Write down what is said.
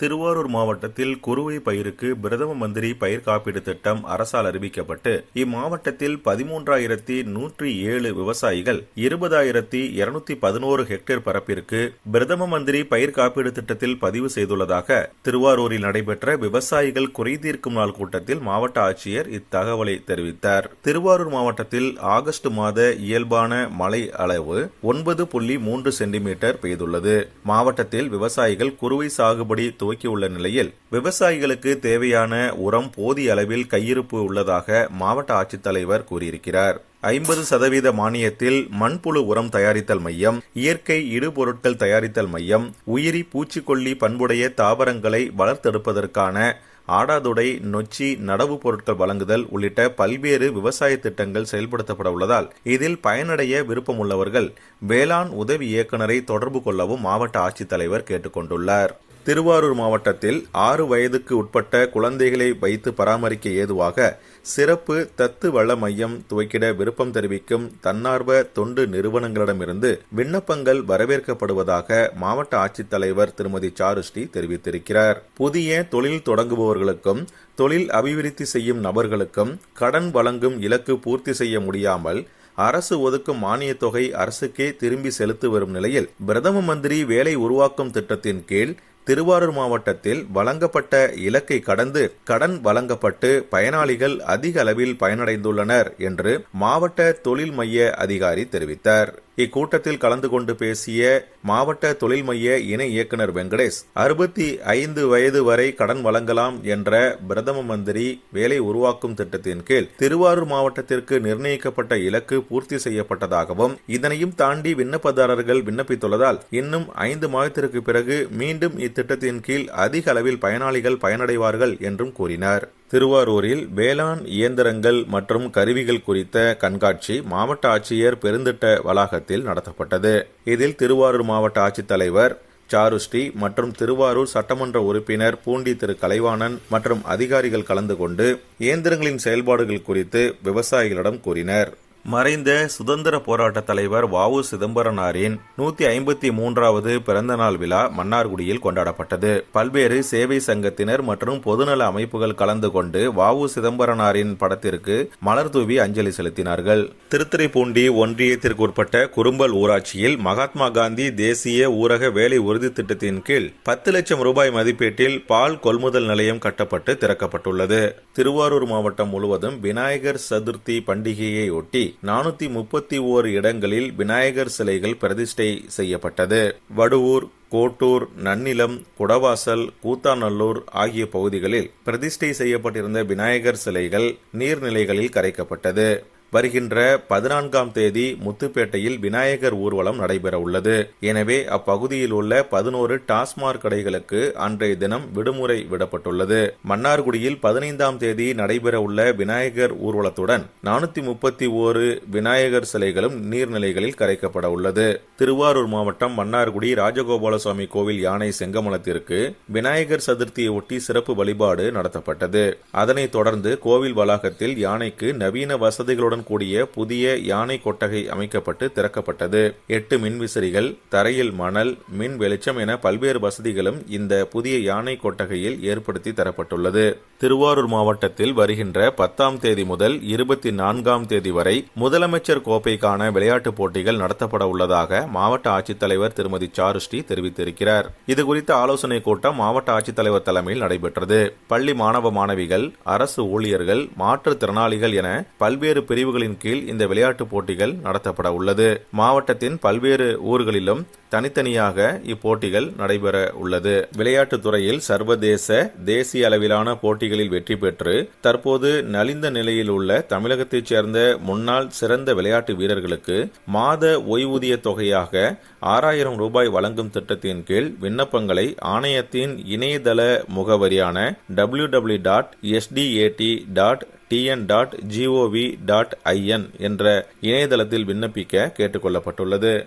திருவாரூர் மாவட்டத்தில் குறுவை பயிருக்கு பிரதம மந்திரி பயிர் காப்பீடு திட்டம் அரசால் அறிவிக்கப்பட்டு இம்மாவட்டத்தில் பதிமூன்றாயிரத்தி நூற்றி ஏழு விவசாயிகள் இருபதாயிரத்தி இருநூத்தி பதினோரு ஹெக்டேர் பரப்பிற்கு பிரதம மந்திரி பயிர் காப்பீடு திட்டத்தில் பதிவு செய்துள்ளதாக திருவாரூரில் நடைபெற்ற விவசாயிகள் குறைதீர்க்கும் நாள் கூட்டத்தில் மாவட்ட ஆட்சியர் இத்தகவலை தெரிவித்தார். திருவாரூர் மாவட்டத்தில் ஆகஸ்ட் மாத இயல்பான மழை அளவு ஒன்பது புள்ளி மூன்று சென்டிமீட்டர் பெய்துள்ளது. மாவட்டத்தில் விவசாயிகள் குறுவை சாகுபடி துவக்கியுள்ள நிலையில் விவசாயிகளுக்கு தேவையான உரம் போதிய அளவில் கையிருப்பு உள்ளதாக மாவட்ட ஆட்சித்தலைவர் கூறியிருக்கிறார். ஐம்பது சதவீத மானியத்தில் மண்புழு உரம் தயாரித்தல் மையம் இயற்கை இடுபொருட்கள் தயாரித்தல் மையம் உயிரி பூச்சிக்கொல்லி பண்புடைய தாவரங்களை வளர்த்தெடுப்பதற்கான ஆடாதுடை நொச்சி நடவு பொருட்கள் வழங்குதல் உள்ளிட்ட பல்வேறு விவசாய திட்டங்கள் செயல்படுத்தப்பட உள்ளதால் இதில் பயனடைய விருப்பமுள்ளவர்கள் வேளாண் உதவி இயக்குநரை தொடர்பு கொள்ளவும் மாவட்ட ஆட்சித்தலைவர் கேட்டுக்கொண்டுள்ளார். திருவாரூர் மாவட்டத்தில் ஆறு வயதுக்கு உட்பட்ட குழந்தைகளை வைத்து பராமரிக்க ஏதுவாக சிறப்பு தத்து வள மையம் துவக்கிட விருப்பம் தெரிவிக்கும் தன்னார்வ தொண்டு நிறுவனங்களிடமிருந்து விண்ணப்பங்கள் வரவேற்கப்படுவதாக மாவட்ட ஆட்சித்தலைவர் திருமதி சாருஸ்ரீ தெரிவித்திருக்கிறார். புதிய தொழில் தொடங்குபவர்களுக்கும் தொழில் அபிவிருத்தி செய்யும் நபர்களுக்கும் கடன் வழங்கும் இலக்கு பூர்த்தி செய்ய முடியாமல் அரசு ஒதுக்கும் மானியத் தொகை அரசுக்கே திரும்பி செலுத்தி வரும் நிலையில் பிரதம மந்திரி வேலை உருவாக்கும் திட்டத்தின் கீழ் திருவாரூர் மாவட்டத்தில் வழங்கப்பட்ட இலக்கை கடந்து கடன் வழங்கப்பட்டு பயனாளிகள் அதிக அளவில் பயனடைந்துள்ளனர் என்று மாவட்ட தொழில் மைய அதிகாரி தெரிவித்தார். இக்கூட்டத்தில் கலந்து கொண்டு பேசிய மாவட்ட தொழில் மைய இணை இயக்குநர் வெங்கடேஷ் அறுபத்தி ஐந்து வயது வரை கடன் வழங்கலாம் என்ற பிரதம மந்திரி வேலை உருவாக்கும் திட்டத்தின் கீழ் திருவாரூர் மாவட்டத்திற்கு நிர்ணயிக்கப்பட்ட இலக்கு பூர்த்தி செய்யப்பட்டதாகவும் இதனையும் தாண்டி விண்ணப்பதாரர்கள் விண்ணப்பித்துள்ளதால் இன்னும் ஐந்து மாதத்திற்கு பிறகு மீண்டும் இத்திட்டத்தின் கீழ் அதிக அளவில் பயனாளிகள் பயனடைவார்கள் என்றும் கூறினார். திருவாரூரில் வேளாண் இயந்திரங்கள் மற்றும் கருவிகள் குறித்த கண்காட்சி மாவட்ட ஆட்சியர் பெருந்திட்ட வளாகத்தில் நடத்தப்பட்டது. இதில் திருவாரூர் மாவட்ட ஆட்சித்தலைவர் சாருஸ்ரீ மற்றும் திருவாரூர் சட்டமன்ற உறுப்பினர் பூண்டி திரு கலைவாணன் மற்றும் அதிகாரிகள் கலந்து கொண்டு இயந்திரங்களின் செயல்பாடுகள் குறித்து விவசாயிகளிடம் கூறினர். மறைந்த சுதந்திர போராட்ட தலைவர் வாவு சிதம்பரனாரின் நூத்தி ஐம்பத்தி மூன்றாவது பிறந்தநாள் விழா மன்னார்குடியில் கொண்டாடப்பட்டது. பல்வேறு சேவை சங்கத்தினர் மற்றும் பொதுநல அமைப்புகள் கலந்து கொண்டு வாவு சிதம்பரனாரின் படத்திற்கு மலர் தூவி அஞ்சலி செலுத்தினார்கள். திருத்துறைப்பூண்டி ஒன்றியத்திற்குட்பட்ட குறும்பல் ஊராட்சியில் மகாத்மா காந்தி தேசிய ஊரக வேலை உறுதி திட்டத்தின் கீழ் பத்து லட்சம் ரூபாய் மதிப்பீட்டில் பால் கொள்முதல் நிலையம் கட்டப்பட்டு திறக்கப்பட்டுள்ளது. திருவாரூர் மாவட்டம் முழுவதும் விநாயகர் சதுர்த்தி பண்டிகையை ஒட்டி நானூத்தி முப்பத்தி ஓரு இடங்களில் விநாயகர் சிலைகள் பிரதிஷ்டை செய்யப்பட்டது. வடுவூர் கோட்டூர் நன்னிலம் குடவாசல் கூத்தாநல்லூர் ஆகிய பகுதிகளில் பிரதிஷ்டை செய்யப்பட்டிருந்த விநாயகர் சிலைகள் நீர்நிலைகளில் கரைக்கப்பட்டது. வருகின்ற பதினான்காம் தேதி முத்துப்பேட்டையில் விநாயகர் ஊர்வலம் நடைபெற உள்ளது எனவே அப்பகுதியில் உள்ள பதினோரு டாஸ்மாக் கடைகளுக்கு அன்றைய தினம் விடுமுறை விடப்பட்டுள்ளது. மன்னார்குடியில் பதினைந்தாம் தேதி நடைபெற உள்ள விநாயகர் ஊர்வலத்துடன் நானூத்தி முப்பத்தி ஓரு விநாயகர் சிலைகளும் நீர்நிலைகளில் கரைக்கப்பட உள்ளது திருவாரூர் மாவட்டம் மன்னார்குடி ராஜகோபால சுவாமி கோவில் யானை செங்கமலத்திற்கு விநாயகர் சதுர்த்தியை ஒட்டி சிறப்பு வழிபாடு நடத்தப்பட்டது. அதனைத் தொடர்ந்து கோவில் வளாகத்தில் யானைக்கு நவீன வசதிகளுடன் வசதிகளுடன் கூடிய புதிய யானை கொட்டகை அமைக்கப்பட்டு திறக்கப்பட்டது. எட்டு மின்விசிறிகள் தரையில் மணல் மின் வெளிச்சம் என பல்வேறு வசதிகளும் இந்த புதிய யானை கொட்டகையில் ஏற்படுத்தி தரப்பட்டுள்ளது. திருவாரூர் மாவட்டத்தில் வருகின்ற பத்தாம் தேதி முதல் இருபத்தி நான்காம் தேதி வரை முதலமைச்சர் கோப்பைக்கான விளையாட்டுப் போட்டிகள் நடத்தப்பட உள்ளதாக மாவட்ட ஆட்சித்தலைவர் திருமதி சாருஸ்ரீ தெரிவித்திருக்கிறார். இதுகுறித்த ஆலோசனைக் கூட்டம் மாவட்ட ஆட்சித்தலைவர் தலைமையில் நடைபெற்றது. பள்ளி மாணவ மாணவிகள் அரசு ஊழியர்கள் மாற்றுத்திறனாளிகள் என பல்வேறு பிரிவு பிரிவுகளின் கீழ் இந்த விளையாட்டுப் போட்டிகள் நடத்தப்பட உள்ளது. மாவட்டத்தின் பல்வேறு ஊர்களிலும் தனித்தனியாக இப்போட்டிகள் நடைபெற உள்ளது. விளையாட்டுத் துறையில் சர்வதேச தேசிய அளவிலான போட்டிகளில் வெற்றி பெற்று தற்போது நலிந்த நிலையில் உள்ள தமிழகத்தைச் சேர்ந்த முன்னாள் சிறந்த விளையாட்டு வீரர்களுக்கு மாத ஓய்வூதிய தொகையாக ஆறாயிரம் ரூபாய் வழங்கும் திட்டத்தின் கீழ் விண்ணப்பங்களை ஆணையத்தின் இணையதள முகவரியான W W dot STAT dot TN dot GOV dot IN என்ற இணையதளத்தில் விண்ணப்பிக்க கேட்டுக்கொள்ளப்பட்டுள்ளது.